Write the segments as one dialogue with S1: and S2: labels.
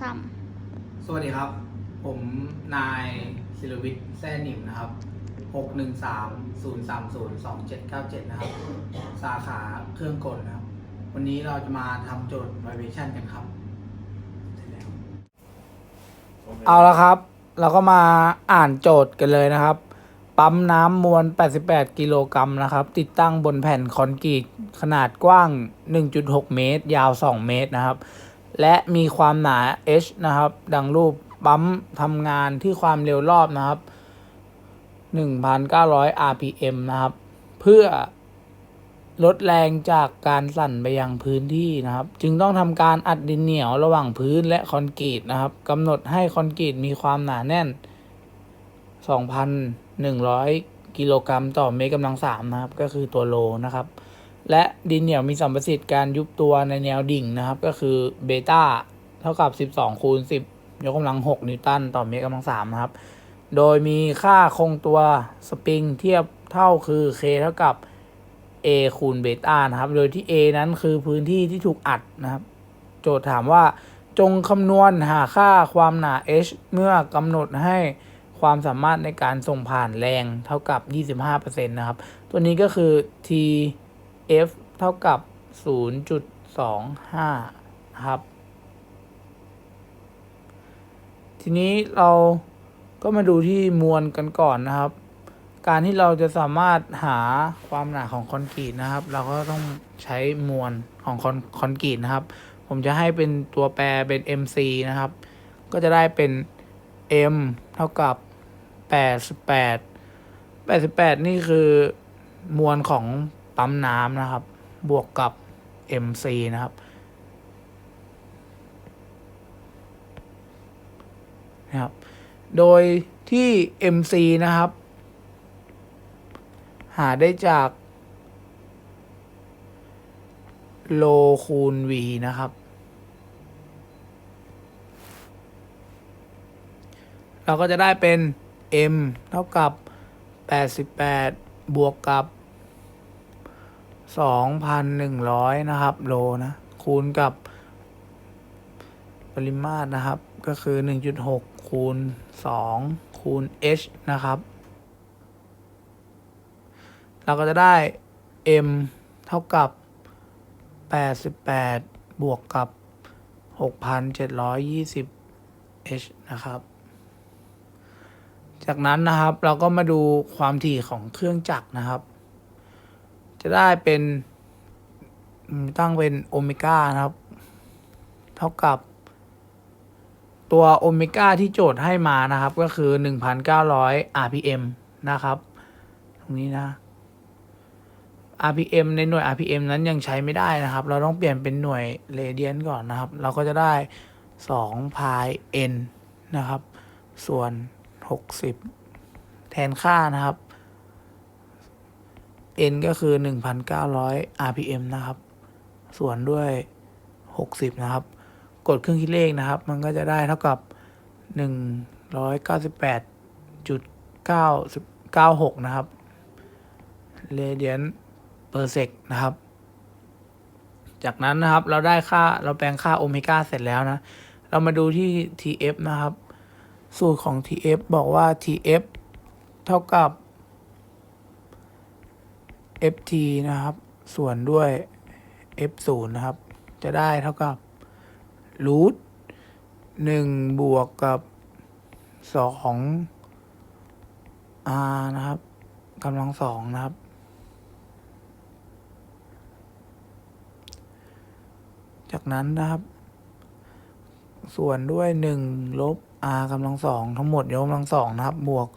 S1: สาม
S2: สวัสดีครับ ผมนายศิลวิทย์แซ่หนิมนะครับ 613-030-2797 นะครับ สาขาเครื่องกลนะครับ วันนี้เราจะมาทำโจทย์ vibration กันครับเสร็จแล้วเอาละครับ เราก็มาอ่านโจทย์กันเลยนะครับ ปั๊มน้ำมวล 88 กิโลกรัมนะครับ ติดตั้งบนแผ่นคอนกรีตขนาดกว้าง 1.6 เมตร ยาว 2 เมตรนะครับ และมีความหนา h นะครับ ดังรูปปั๊มทำงานที่ความเร็วรอบนะครับ 1,900 rpm นะครับ เพื่อลดแรงจากการสั่นไปยังพื้นที่นะครับ จึงต้องทำการอัดดินเหนียวระหว่างพื้นและคอนกรีตนะครับกำหนดให้คอนกรีตมีความหนาแน่น 2,100 กิโลกรัมต่อเมตรกำลังสามนะครับ ก็คือตัวโลนะครับ และดินเหนียวมีสัมประสิทธิ์การยุบตัวในแนวดิ่งนะครับ ก็คือเบต้าเท่ากับ 12 คูณ 10 ยกกำลัง 6 นิวตันต่อเมตรกำลัง3นะครับ โดยมีค่าคงตัวสปริงเทียบเท่าคือ k เท่ากับ a คูณเบต้านะครับ โดยที่ a นั้นคือพื้นที่ที่ถูกอัดนะครับ โจทย์ถามว่าจงคำนวณหาค่าความหนา h เมื่อกำหนดให้ความสามารถในการส่งผ่านแรงเท่ากับ 25%นะครับ ตัวนี้ก็คือ t f เท่ากับ 0.25 นะครับ ทีนี้เราก็มาดูที่มวลกันก่อนนะครับ การที่เราจะสามารถหาความหนาของคอนกรีตนะครับ เราก็ต้องใช้มวลของคอนคอนกรีตนะครับ ผมจะให้เป็นตัวแปรเป็น mc นะครับ ก็จะได้เป็น m เท่ากับ 88 88 นี่คือมวลของ ปั๊มน้ำนะครับ บวกกับ mc นะครับ นะครับ โดยที่ mc นะครับ หาได้จากโลคูณ v นะครับ เราก็จะได้เป็น m เท่ากับ 88 บวกกับ 2,100 นะครับ โลนะ คูณกับ ปริมาตรนะครับ ก็คือ 1.6 คูณ 2 คูณ h นะครับ เราก็จะได้ m เท่ากับ 88 บวกกับ 6,720 h นะครับ จากนั้นนะครับเราก็มาดูความถี่ของเครื่องจักรนะครับ จะได้เป็นตั้งเป็นโอเมก้านะครับ เท่ากับ ตัวโอเมก้าที่โจทย์ให้มานะครับ ก็คือ 1,900 rpm นะครับ ตรงนี้นะ rpm ในหน่วย rpm นั้นยังใช้ไม่ได้นะครับ เราต้องเปลี่ยนเป็นหน่วยเรเดียนก่อนนะครับ เราก็จะได้2 pi n นะครับ ส่วน 60 แทนค่านะครับ n ก็คือ 1,900 rpm นะครับ ส่วนด้วย 60 นะครับ กดเครื่องคิดเลขนะครับ มันก็จะได้เท่ากับ 198.96 นะครับ เรเดียนเปอร์เซกนะครับ จากนั้นนะครับเราได้ค่าเราแปลงค่าโอเมก้าเสร็จแล้วนะ เรามาดูที่ TF นะครับ สูตรของ TF บอกว่า TF เท่ากับ FT นะครับ ส่วนด้วย F0 นะครับ จะได้เท่ากับรูทหนึ่งบวกกับสอง R นะครับกำลังสองนะครับ จากนั้นนะครับ ส่วนด้วยหนึ่งลบ r กำลังสองทั้งหมดยกกำลังสองนะครับ บวก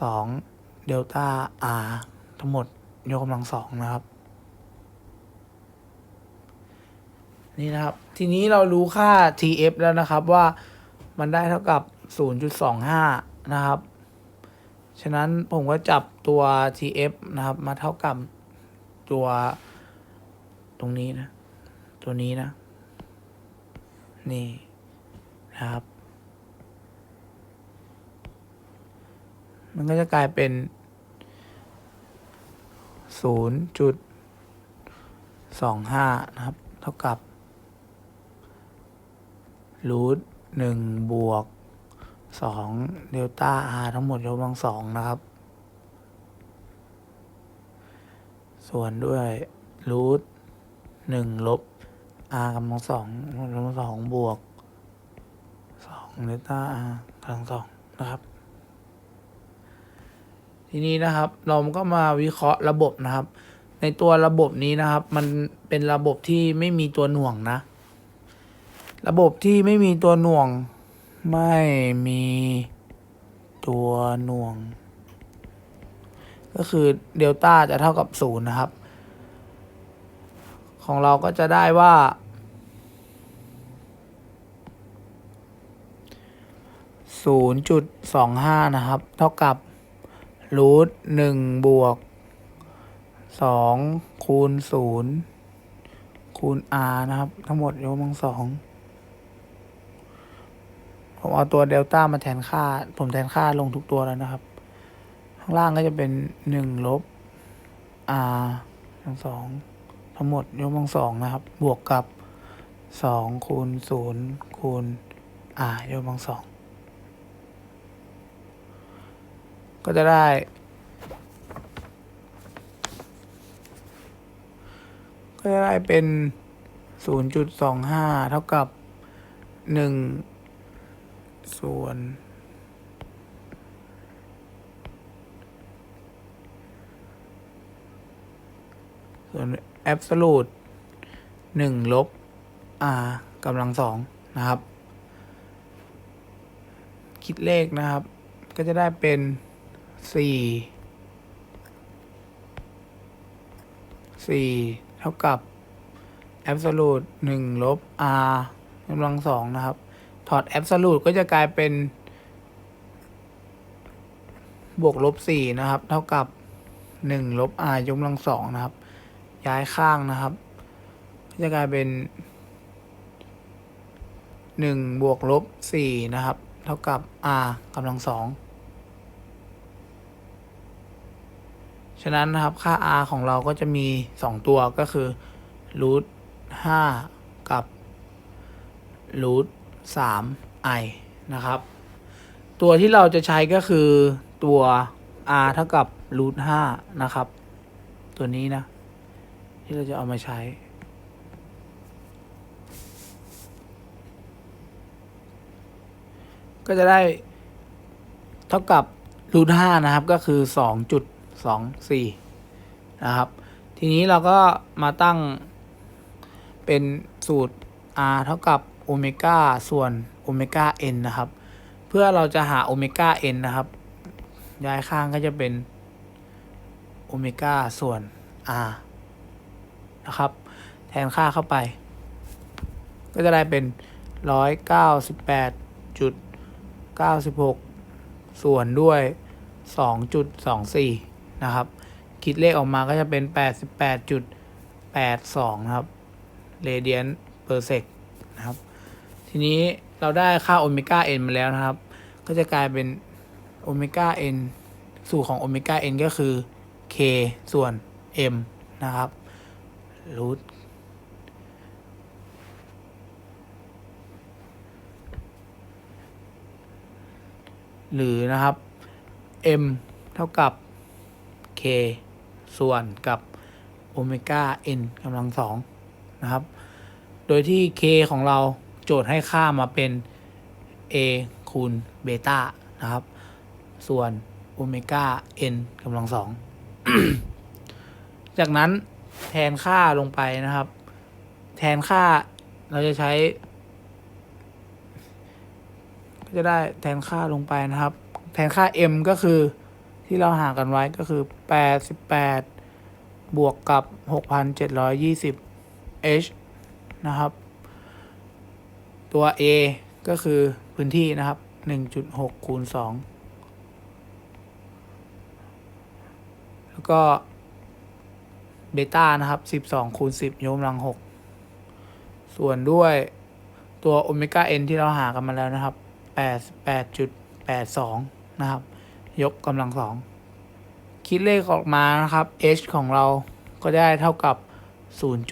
S2: สองเดลต้า r ทั้งหมด ยกกำลังสองนะครับ นี่นะครับ ทีนี้เรารู้ค่า tf แล้วนะครับว่ามันได้เท่ากับ 0.25 นะครับ ฉะนั้นผมก็จับตัว tf นะครับ มาเท่ากับตัวตรงนี้นะ ตัวนี้นะ นี่นะครับ มันก็จะกลายเป็น 0.25นะครับ เท่ากับรูทหนึ่งบวกสองเดลต้า r ทั้งหมดยกกำลังสองนะครับ ส่วนด้วยรูทหนึ่งลบ r กำลังสองกำลังสองบวกสองเดลต้า r กำลังสองนะครับ ทีนี้นะครับ เราก็มาวิเคราะห์ระบบนะครับ ในตัวระบบนี้นะครับ มันเป็นระบบที่ไม่มีตัวหน่วงนะ ระบบที่ไม่มีตัวหน่วง ไม่มีตัวหน่วง ก็คือเดลต้าจะเท่ากับศูนย์นะครับ ของเราก็จะได้ว่าศูนย์จุดสองห้านะครับ เท่ากับ รูทหนึ่งบวกสองคูณศูนย์คูณ r นะครับ ทั้งหมดยกกำลังสองผมเอาตัวเดลต้ามาแทนค่า ผมแทนค่าลงทุกตัวแล้วนะครับ ข้างล่างก็จะเป็นหนึ่งลบ r ทั้งสองทั้งหมดยกกำลังสองนะครับ บวกกับสองคูณศูนย์คูณ r ยกกำลังสอง ก็จะได้ ก็จะได้เป็น 0.25 เท่ากับ 1 ส่วนส่วน absolute 1 ลบ r กำลังสองนะครับ คิดเลขนะครับ ก็จะได้เป็น สี่สี่เท่ากับ absolute หนึ่งลบ r กำลังสองนะครับ ถอด absolute ก็จะกลายเป็น บวกลบสี่นะครับ เท่ากับหนึ่งลบ r ยกกำลังสองนะครับ ย้ายข้างนะครับก็จะกลายเป็นหนึ่งบวกลบสี่นะครับ เท่ากับ r กำลังสอง ฉะนั้นนะครับค่า r ของเราก็จะมี 2 ตัวก็คือ root 5 กับ root 3 i นะครับ ตัวที่เราจะใช้ก็คือตัว r เท่ากับ root 5นะครับ ตัวนี้นะ ที่เราจะเอามาใช้ ก็จะได้เท่ากับ root 5นะครับ ก็คือ 2. จุด สองสี่นะครับ ทีนี้เราก็มาตั้งเป็นสูตร r เท่ากับโอเมก้าส่วนโอเมก้า n นะครับ เพื่อเราจะหาโอเมก้า n นะครับ ย้ายข้างก็จะเป็นโอเมก้าส่วน r นะครับ แทนค่าเข้าไป ก็จะได้เป็นร้อยเก้าสิบแปดจุดเก้าสิบหกส่วนด้วยสองจุดสองสี่ นะครับ คิดเลขออกมาก็จะเป็น 88.82 นะครับเรเดียนเปอร์เซกนะครับ ทีนี้เราได้ค่าโอเมก้า n มาแล้วนะครับ ก็จะกลายเป็นโอเมก้า n สูตรของโอเมก้า n ก็คือ k ส่วน m นะครับรูทหรือนะครับ m เท่ากับ k ส่วนกับโอเมก้า n กำลังสองนะครับ โดยที่ k ของเราโจทย์ให้ค่ามาเป็น a คูณเบต้านะครับ ส่วนโอเมก้า n กำลังสองจากนั้นแทนค่าลงไปนะครับ แทนค่าเราจะใช้ ก็จะได้แทนค่าลงไปนะครับ แทนค่า m ก็คือ ที่เราหากันไว้ก็คือ 88 บวกกับ 6,720 h นะครับ ตัว a ก็คือพื้นที่นะครับ 1.6 คูณ 2 แล้วก็เบต้านะครับ 12 คูณ 10 ยกกำลัง 6 ส่วนด้วยตัวโอเมก้า n ที่เราหากันมาแล้วนะครับ 88.82 นะครับ ยกกำลังสองคิดเลขออกมานะครับ h ของเราก็ได้เท่ากับ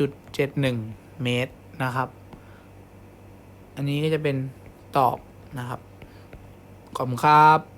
S2: 0.71 เมตรนะครับ อันนี้ก็จะเป็นตอบนะครับ ขอบคุณครับ